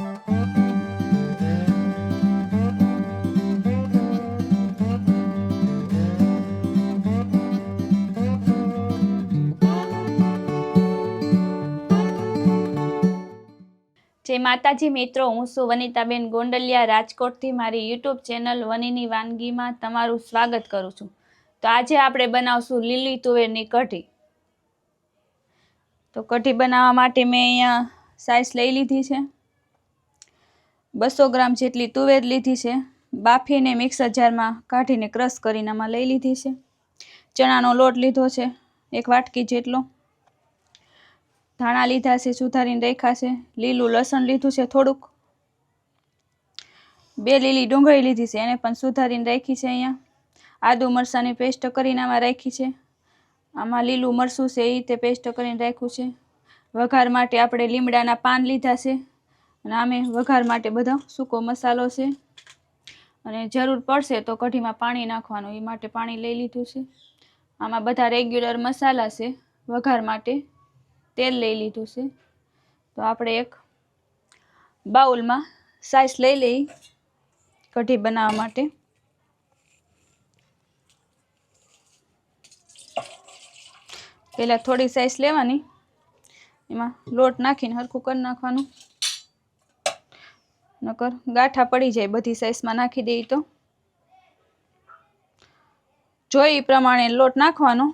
જય માતાજી મિત્રો, હું છું વનિતાબેન ગોંડલિયા. રાજકોટથી મારી યુટ્યુબ ચેનલ વનીની વાનગીમાં તમારું સ્વાગત કરું છું. તો આજે આપણે બનાવશું લીલી તુવેરની કઢી. તો કઢી બનાવવા માટે મેં અહીંયા સાઈઝ લઈ લીધી છે. બસો ગ્રામ જેટલી તુવેર લીધી છે. બાફીને મિક્સર જારમાં કાઢીને ક્રશ કરીને આમાં લઈ લીધી છે. ચણાનો લોટ લીધો છે, એક વાટકી જેટલો. ધાણા લીધા છે, સુધારીને રાખ્યા છે. લીલું લસણ લીધું છે થોડુંક. બે લીલી ડુંગળી લીધી છે, એને પણ સુધારીને રાખી છે અહીંયા. આદુ મરચાંની પેસ્ટ કરીને આમાં રાખી છે. આમાં લીલું મરચું છે એ રીતે પેસ્ટ કરીને રાખ્યું છે. વઘાર માટે આપણે લીમડાના પાન લીધા છે. અને આમે વઘાર માટે બધો સૂકો મસાલો છે. અને જરૂર પડશે તો કઢીમાં પાણી નાખવાનું એ માટે પાણી લઈ લીધું છે. આમાં બધા રેગ્યુલર મસાલા છે, વઘાર માટે તેલ લઈ લીધું છે. તો આપણે એક બાઉલમાં સાઈઝ લઈ લઈ કઢી બનાવવા માટે. પહેલાં થોડી સાઈઝ લેવાની, એમાં લોટ નાખીને હરખું કરી નાખવાનું. નકર ગાંઠા પડી જાય બધી સાઈઝમાં નાખી દઈએ તો. જોઈ પ્રમાણે લોટ નાખવાનો.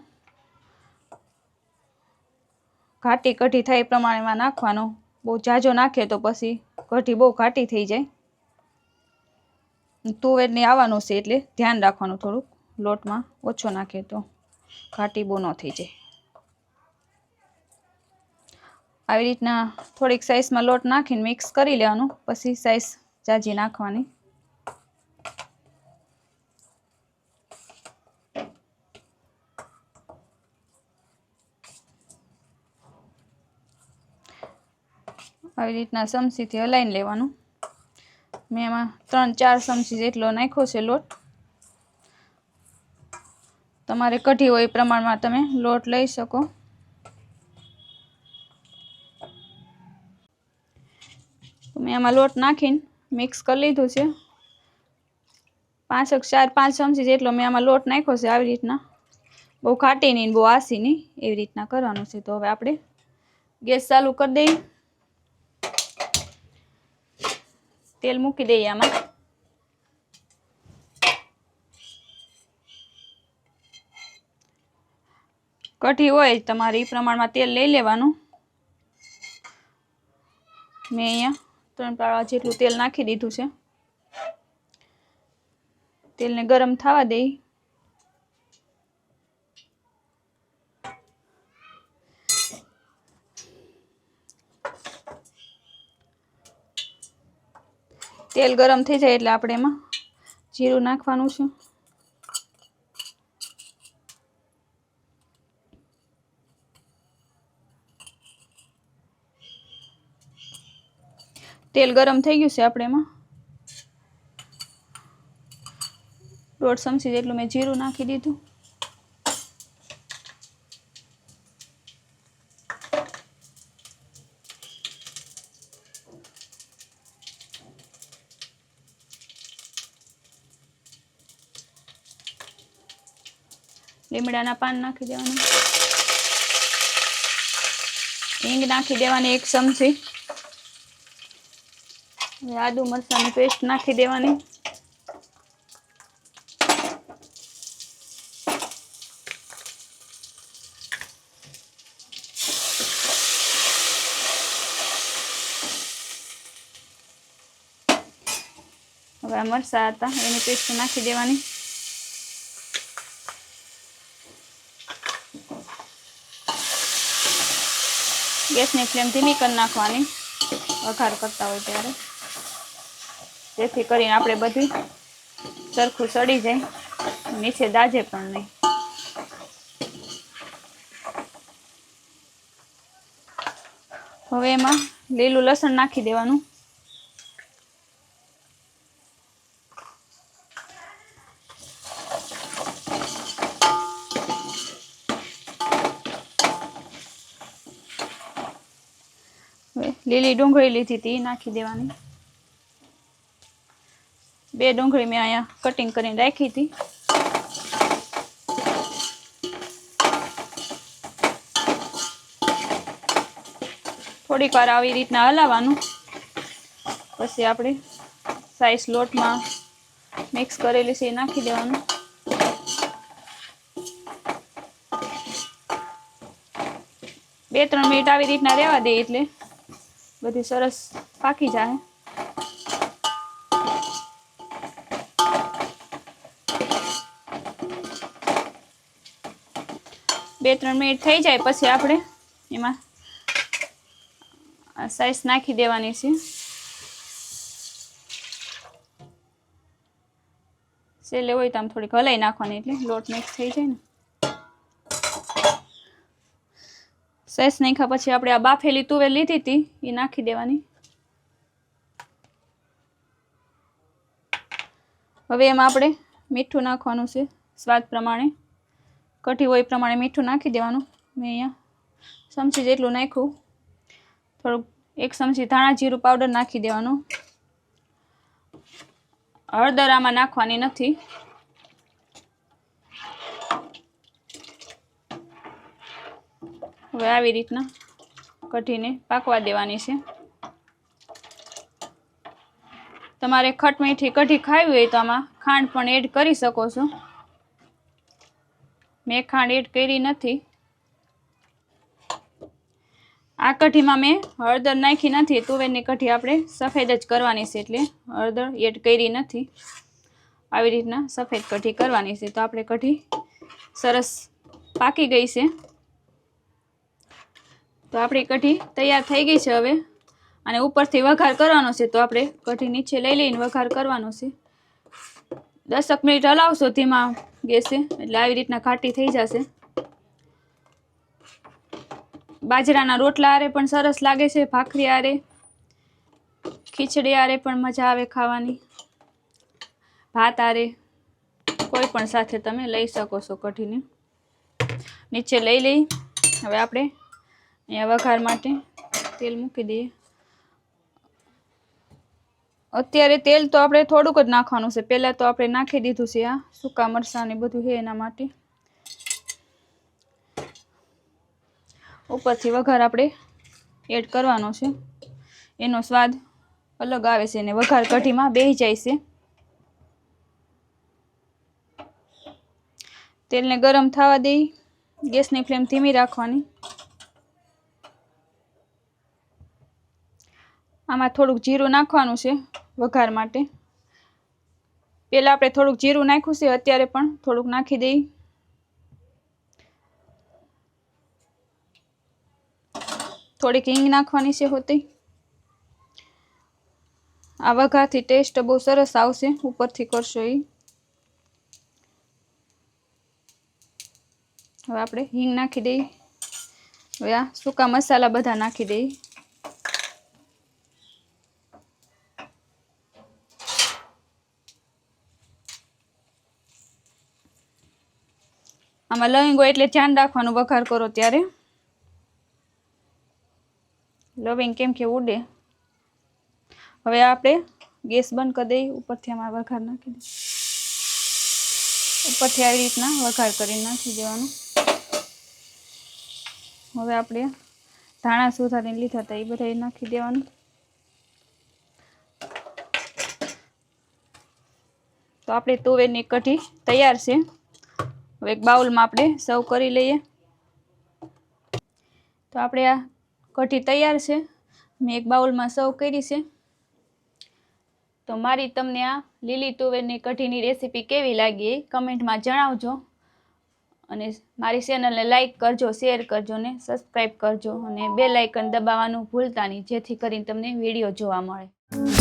ઘાટી કઢી થાય એ પ્રમાણેમાં નાખવાનો. બહુ જાજો નાખે તો પછી કઢી બહુ ઘાટી થઈ જાય. તુવેરને આવવાનું છે એટલે ધ્યાન રાખવાનું થોડુંક. લોટમાં ઓછો નાખે તો ઘાટી બહુ ન થઈ જાય. આવી રીતના થોડીક સાઈઝમાં લોટ નાખીને મિક્સ કરી લેવાનું, પછી સાઈઝ જાજી નાખવાની. આવી રીતના ચમચીથી હલાવીને લેવાનું. મેં એમાં ત્રણ ચાર ચમચી જેટલો નાખ્યો છે લોટ. તમારે કઢી હોય એ પ્રમાણમાં તમે લોટ લઈ શકો. તો મેં આમાં લોટ નાખીને મિક્સ કરી લીધું છે. પાંચક ચાર પાંચ ચમચી જેટલો મેં આમાં લોટ નાખ્યો છે આવી રીતના. બહુ ખાટી નહીં બહુ આસી નહીં એવી રીતના કરવાનું છે. તો હવે આપણે ગેસ ચાલુ કરી દઈએ. તેલ મૂકી દઈએ આમાં. કઢી હોય તમારે એ પ્રમાણમાં તેલ લઈ લેવાનું. મેં અહીંયા ત્રણ પાળા જેટલું તેલ નાખી દીધું છે. તેલને ગરમ થવા દઈ તેલ ગરમ થઈ જાય એટલે આપણે એમાં જીરું નાખવાનું છે. તેલ ગરમ થઈ ગયું છે આપણે એમાં. દોઢ ચમચી જેટલું મેં જીરું નાખી દીધું. લીમડાના પાન નાખી દેવાના. હિંગ નાખી દેવાની એક ચમચી. આદુ મરચાની પેસ્ટ નાખી દેવાની. હવે આ મરચાં હતા, એની પેસ્ટ નાખી દેવાની. ગેસની ફ્લેમ ધીમી કરી નાખવાની, વઘાર કરતા હોય ત્યારે. જેથી કરીને આપણે બધી સરખું સડી જાય. નીચે દાજે પણ નહીં. હવે એમાં લીલું લસણ નાખી દેવાનું. લીલી ડુંગળી લીધી હતી નાખી દેવાની. બે ડુંગળી મેં અહીંયા કટિંગ કરીને રાખી હતી. થોડીક વાર આવી રીતના હલાવવાનું. પછી આપણે સાઈઝ લોટમાં મિક્સ કરેલી છે એ નાખી દેવાનું. બે ત્રણ મિનિટ આવી રીતના રહેવા દે એટલે બધી સરસ પાકી જાય બે ત્રણ મિનિટ થઈ જાય પછી આપણે એમાં સાઈઝ નાખી દેવાની છે. સેલે હોય તો આમ થોડીક હલાઈ નાખવાની એટલે લોટ મિક્સ થઈ જાય ને. સેસ નાખ્યા પછી આપણે આ બાફેલી તુવેર લીધી હતી, એ નાખી દેવાની. હવે એમાં આપણે મીઠું નાખવાનું છે, સ્વાદ પ્રમાણે. કઢી હોય એ પ્રમાણે મીઠું નાખી દેવાનું. મેં અહીંયા ચમચી જેટલું નાખ્યું. થોડુંક એક ચમચી ધાણા જીરું પાવડર નાખી દેવાનું. હળદર આમાં નાખવાની નથી. હવે આવી રીતના કઢીને પાકવા દેવાની છે. તમારે ખટમીઠી કઢી ખાવી હોય તો આમાં ખાંડ પણ એડ કરી શકો છો. મેં ખાંડ એડ કરી નથી. આ કઢીમાં મેં હળદર નાખી નથી. તુવેરની કઢી આપણે સફેદ જ કરવાની છે એટલે હળદર એડ કરી નથી. આવી રીતના સફેદ કઢી કરવાની છે. તો આપણે કઢી સરસ પાકી ગઈ છે. તો આપણી કઢી તૈયાર થઈ ગઈ છે હવે. અને ઉપરથી વઘાર કરવાનો છે. તો આપણે કઢી નીચે લઈ લઈને વઘાર કરવાનો છે. દસક મિનિટ હલાવશો ધીમા ગેસે, એટલે આવી રીતના ઘાટી થઈ જશે. બાજરાના રોટલા આરે પણ સરસ લાગે છે, ભાખરી આરે. ખીચડી આરે પણ મજા આવે ખાવાની. ભાત આરે, કોઈ પણ સાથે તમે લઈ શકો છો કઢીને. નીચે લઈ લઈ. હવે આપણે અહીંયા વઘાર માટે તેલ મૂકી દઈએ. અત્યારે તેલ તો આપણે થોડુંક જ નાખવાનું છે. પહેલાં તો આપણે નાખી દીધું છે આ સૂકા મરચાં ને બધું છે એના માટે. ઉપરથી વઘાર આપણે એડ કરવાનો છે. એનો સ્વાદ અલગ આવે છે અને વઘાર કઢીમાં બેહી જાય છે. તેલને ગરમ થવા દઈ, ગેસની ફ્લેમ ધીમી રાખવાની. આમાં થોડુંક જીરું નાખવાનું છે. વઘાર માટે. પહેલાં આપણે થોડુંક જીરું નાખ્યું છે, અત્યારે પણ થોડુંક નાખી દઈ થોડીક હિંગ નાખવાની છે હોતી. આ વઘારથી ટેસ્ટ બહુ સરસ આવશે, ઉપરથી કરશો એ હવે આપણે હિંગ નાખી દઈએ. હવે આ સૂકા મસાલા બધા નાખી દઈએ. આમાં લવિંગ હોય એટલે ધ્યાન રાખવાનું વઘાર કરો ત્યારે. લવિંગ કેમ કે ઉડે. હવે આપણે ગેસ બંધ કરી દઈએ. ઉપરથી આમાં વઘાર નાખી દઈએ. ઉપરથી આવી રીતના વઘાર કરી નાખી દેવાનું. હવે આપણે ધાણા સુધારીને લીધા હતા, એ બધા નાખી દેવાનું. તો આપણે તુવેરની કઢી તૈયાર છે. હવે એક બાઉલમાં આપણે સર્વ કરી લઈએ. તો આપણે આ કઢી તૈયાર છે. મેં એક બાઉલમાં સર્વ કરી છે. તો મારી તમને આ લીલી તુવેરની કઢીની રેસીપી કેવી લાગી એ કમેન્ટમાં જણાવજો. અને મારી ચેનલને લાઇક કરજો, શેર કરજો ને સબસ્ક્રાઈબ કરજો. અને બે લાઇકન દબાવવાનું ભૂલતા નહીં, જેથી કરીને તમને વીડિયો જોવા મળે.